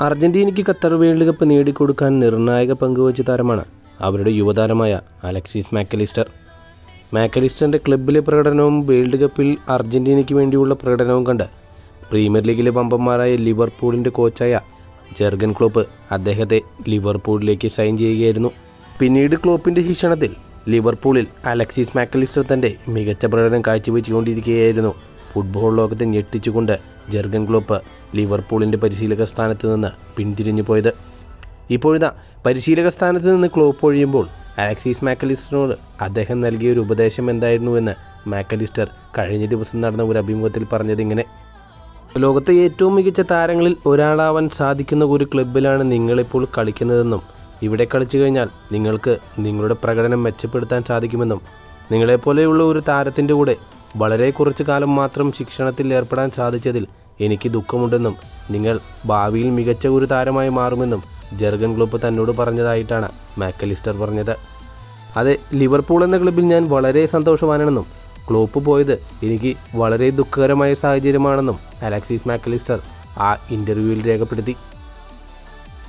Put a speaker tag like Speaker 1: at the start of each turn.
Speaker 1: അർജന്റീനയ്ക്ക് Qatar world cup നേടിക്കൊടുക്കാൻ നിർണായക പങ്കുവച്ച താരമാണ് അവരുടെ യുവതാരമായ അലക്സിസ് മാക്കലിസ്റ്റർ. മാക്കലിസ്റ്ററിന്റെ ക്ലബ്ബിലെ പ്രകടനവും വേൾഡ് കപ്പിൽ അർജന്റീനയ്ക്ക് വേണ്ടിയുള്ള പ്രകടനവും കണ്ട് പ്രീമിയർ ലീഗിലെ പമ്പന്മാരായ ലിവർപൂളിന്റെ കോച്ചായ ജെർഗൻ ക്ലോപ്പ് അദ്ദേഹത്തെ ലിവർപൂളിലേക്ക് സൈൻ ചെയ്യുകയായിരുന്നു. പിന്നീട് ക്ലോപ്പിന്റെ ശിക്ഷണത്തിൽ ലിവർപൂളിൽ അലക്സിസ് മാക്കലിസ്റ്റർ തന്റെ മികച്ച പ്രകടനം കാഴ്ചവെച്ചുകൊണ്ടിരിക്കുകയായിരുന്നു. ഫുട്ബോൾ ലോകത്തെ ഞെട്ടിച്ചുകൊണ്ട് ജെർഗൻ ക്ലോപ്പ് ലിവർപൂളിന്റെ പരിശീലക സ്ഥാനത്ത് നിന്ന് പിന്തിരിഞ്ഞു പോയത്. ഇപ്പോഴിതാ പരിശീലക സ്ഥാനത്ത് നിന്ന് ക്ലോപ്പ് ഒഴിയുമ്പോൾ അലക്സിസ് മാക്കലിസ്റ്ററിനോട് അദ്ദേഹം നൽകിയ ഒരു ഉപദേശം എന്തായിരുന്നുവെന്ന് മാക്കലിസ്റ്റർ കഴിഞ്ഞ ദിവസം നടന്ന ഒരു അഭിമുഖത്തിൽ പറഞ്ഞതിങ്ങനെ ലോകത്തെ ഏറ്റവും മികച്ച താരങ്ങളിൽ ഒരാളാവാൻ സാധിക്കുന്ന ഒരു ക്ലബിലാണ് നിങ്ങളിപ്പോൾ കളിക്കുന്നതെന്നും ഇവിടെ കളിച്ചു കഴിഞ്ഞാൽ നിങ്ങൾക്ക് നിങ്ങളുടെ പ്രകടനം മെച്ചപ്പെടുത്താൻ സാധിക്കുമെന്നും നിങ്ങളെപ്പോലെയുള്ള ഒരു താരത്തിന്റെ കൂടെ വളരെ കുറച്ചു കാലം മാത്രം ശിക്ഷണത്തിൽ ഏർപ്പെടാൻ സാധിച്ചതിൽ എനിക്ക് ദുഃഖമുണ്ടെന്നും നിങ്ങൾ ഭാവിയിൽ മികച്ച ഒരു താരമായി മാറുമെന്നും ജെർഗൻ ക്ലോപ്പ് തന്നോട് പറഞ്ഞതായിട്ടാണ് മാക്കലിസ്റ്റർ പറഞ്ഞത്. അതെ ലിവർപൂൾ എന്ന ക്ലബിൽ ഞാൻ വളരെ സന്തോഷവാനാണെന്നും ക്ലോപ്പ് പോയത് എനിക്ക് വളരെ ദുഃഖകരമായ സാഹചര്യമാണെന്നും അലക്സിസ് മാക്കലിസ്റ്റർ ആ ഇന്റർവ്യൂവിൽ രേഖപ്പെടുത്തി.